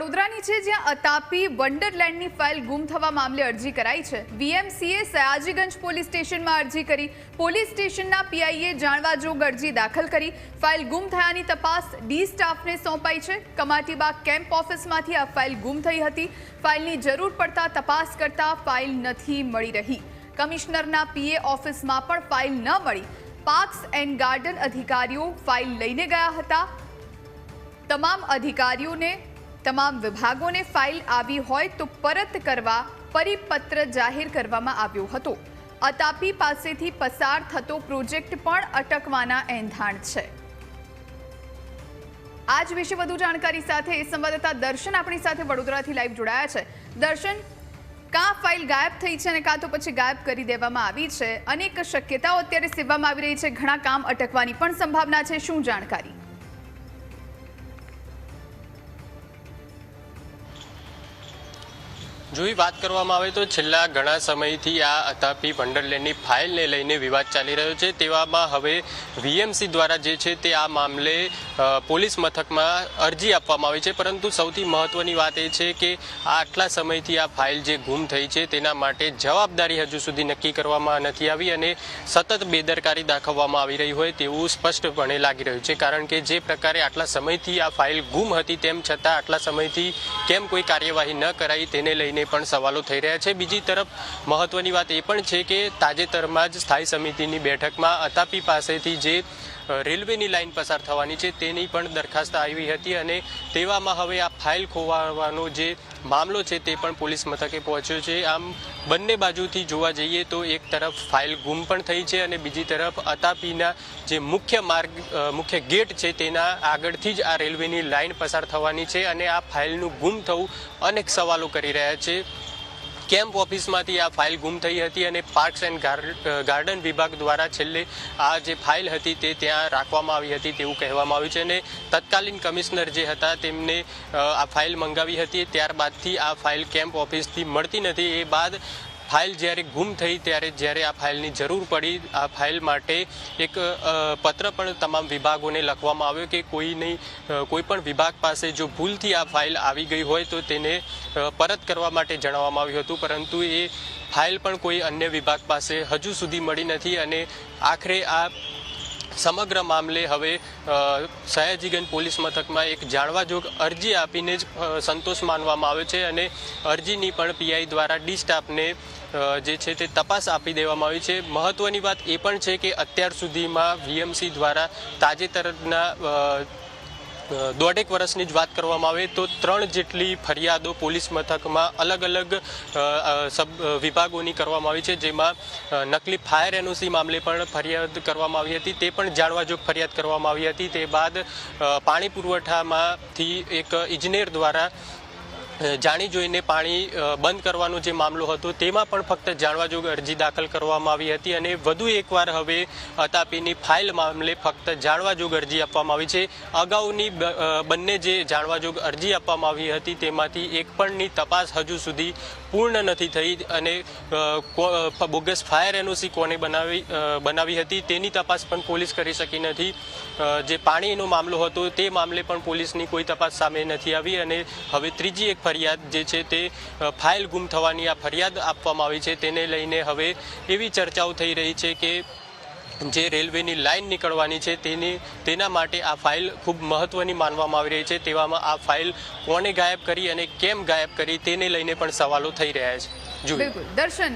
વડોદરાની છે, જ્યાં અતાપી વન્ડરલેન્ડની ફાઇલ ગુમ થવા મામલે અરજી કરાઈ છે. વીએમસીએ સયાજીગંજ પોલીસ સ્ટેશનમાં અરજી કરી. પોલીસ સ્ટેશનના પીઆઈએ જાણવા જોગ અરજી દાખલ કરી. ફાઇલ ગુમ થયાની તપાસ ડી સ્ટાફને સોંપાઈ છે. કમાટીબાગ કેમ્પ ઓફિસમાંથી આ ફાઇલ ગુમ થઈ હતી. ફાઇલની જરૂર પડતા તપાસ કરતા ફાઇલ નથી મળી રહી. કમિશનરના પીએ ઓફિસમાં પણ ફાઇલ ન મળી. પાર્ક્સ એન્ડ ગાર્ડન અધિકારીઓ ફાઇલ લઈને ગયા હતા. તમામ અધિકારીઓને તમામ વિભાગોને ફાઇલ આવી હોય તો પરત કરવા પરિપત્ર જાહેર કરવામાં આવ્યો હતો. અતાપી પાસેથી પસાર થતો પ્રોજેક્ટ પણ અટકવાના એંધાણ છે. આજ વિશે વધુ જાણકારી સાથે સંવાદદાતા દર્શન આપણી સાથે વડોદરાથી લાઈવ જોડાયા છે. દર્શન, કાં ફાઇલ ગાયબ થઈ છે અને કાં તો પછી ગાયબ કરી દેવામાં આવી છે? અનેક શક્યતાઓ અત્યારે સેવામાં આવી રહી છે. ઘણા કામ અટકવાની પણ સંભાવના છે. શું જાણકારી? જોઈ વાત કરવામાં આવે તો છેલ્લા ઘણા સમયથી આ અતાપી વંડરલેન્ડની ફાઇલને લઈને વિવાદ ચાલી રહ્યો છે. તેવામાં હવે વીએમસી દ્વારા જે છે તે આ મામલે પોલીસ મથકમાં અરજી આપવામાં આવી છે. પરંતુ સૌથી મહત્વની વાત એ છે કે આટલા સમયથી આ ફાઇલ જે ગુમ થઈ છે તેના માટે જવાબદારી હજુ સુધી નક્કી કરવામાં નથી આવી અને સતત બેદરકારી દાખવવામાં આવી રહી હોય તેવું સ્પષ્ટપણે લાગી રહ્યું છે. કારણ કે જે પ્રકારે આટલા સમયથી આ ફાઇલ ગુમ હતી તેમ છતાં આટલા સમયથી કેમ કોઈ કાર્યવાહી ન કરાઈ તેને લઈને પણ સવાલો થઈ રહ્યા છે. બીજી તરફ મહત્વની વાત એ પણ છે કે તાજેતરમાં જ સ્થાયી સમિતિની બેઠકમાં અતાપી પાસેથી જે રેલવેની લાઇન પસાર થવાની છે તેની પણ દરખાસ્ત આવી હતી અને તેવામાં હવે આ ફાઇલ ખોવાવાનો જે મામલો છે તે પણ પોલીસ મથકે પહોંચ્યો છે. આમ બંને બાજુથી જોવા જઈએ તો એક તરફ ફાઇલ ગુમ પણ થઈ છે અને બીજી તરફ અતાપીના જે મુખ્ય માર્ગ મુખ્ય ગેટ છે તેના આગળથી જ આ રેલવેની લાઇન પસાર થવાની છે અને આ ફાઇલનું ગુમ થવું અનેક સવાલો કરી રહ્યા છે. કેમ્પ ઓફિસમાંથી આ ફાઇલ ગુમ થઈ હતી અને પાર્ક્સ એન્ડ ગાર્ડન વિભાગ દ્વારા છેલ્લે આ જે ફાઇલ હતી તે ત્યાં રાખવામાં આવી હતી તેવું કહેવામાં આવ્યું છે અને તત્કાલીન કમિશનર જે હતા તેમને આ ફાઇલ મંગાવી હતી. ત્યારબાદથી આ ફાઇલ કેમ્પ ઓફિસથી મળતી નથી. એ બાદ ફાઇલ જ્યારે ગુમ થઈ ત્યારે જ્યારે આ ફાઇલની જરૂર પડી, આ ફાઇલ માટે એક પત્ર પણ તમામ વિભાગોને લખવામાં આવ્યો કે કોઈની કોઈ પણ વિભાગ પાસે જો ભૂલથી આ ફાઇલ આવી ગઈ હોય તો તેને પરત કરવા માટે જણાવવામાં આવ્યું હતું. પરંતુ એ ફાઇલ પણ કોઈ અન્ય વિભાગ પાસે હજુ સુધી મળી નથી અને આખરે આ સમગ્ર મામલે હવે સયાજીગંજ પોલીસ મથકમાં એક જાણવાજોગ અરજી આપીને જ સંતોષ માનવામાં આવ્યો છે અને અરજીની પણ પીઆઈ દ્વારા ડી સ્ટાફને જે છે તે તપાસ આપી દેવામાં આવી છે. મહત્વની વાત એ પણ છે કે અત્યાર સુધીમાં વીએમસી દ્વારા તાજેતરના દોઢેક વર્ષની જ વાત કરવામાં આવે તો ત્રણ જેટલી ફરિયાદો પોલીસ મથકમાં અલગ અલગ સબ વિભાગોની કરવામાં આવી છે. જેમાં નકલી ફાયર એનઓસી મામલે પણ ફરિયાદ કરવામાં આવી હતી. તે પણ જાણવાજોગ ફરિયાદ કરવામાં આવી હતી. તે બાદ પાણી પુરવઠામાંથી એક ઇજનેર દ્વારા જાણી જોઈને પાણી બંધ કરવાનો જે મામલો હતો, તેમાં પણ ફક્ત જાણવાજોગ અરજી દાખલ કરવામાં આવી હતી અને વધુ એકવાર હવે અતાપીની ફાઇલ મામલે ફક્ત જાણવાજોગ અરજી આપવામાં આવી છે. અગાઉની બંને જે જાણવાજોગ અરજી આપવામાં આવી હતી, તેમાંથી એક પણની તપાસ હજુ સુધી પૂર્ણ નથી થઈ અને બોગસ ફાયર એનઓસી કોને બનાવી બનાવી હતી તેની તપાસ પણ પોલીસ કરી શકી નથી. જે પાણીનો મામલો હતો તે મામલે પણ પોલીસની કોઈ તપાસ સામે નથી આવી અને હવે ત્રીજી એક ફરિયાદ જે છે તે ફાઇલ ગુમ થવાની આ ફરિયાદ આપવામાં આવી છે. તેને લઈને હવે એવી ચર્ચાઓ થઈ રહી છે કે જે રેલવેની લાઇન નીકળવાની છે તેની તેના માટે આ ફાઇલ ખૂબ મહત્વની માનવામાં આવી રહી છે તેવામાં આ ફાઇલ કોણે ગાયબ કરી અને કેમ ગાયબ કરી તેને લઈને પણ સવાલો થઈ રહ્યા છે. બિલકુલ. દર્શન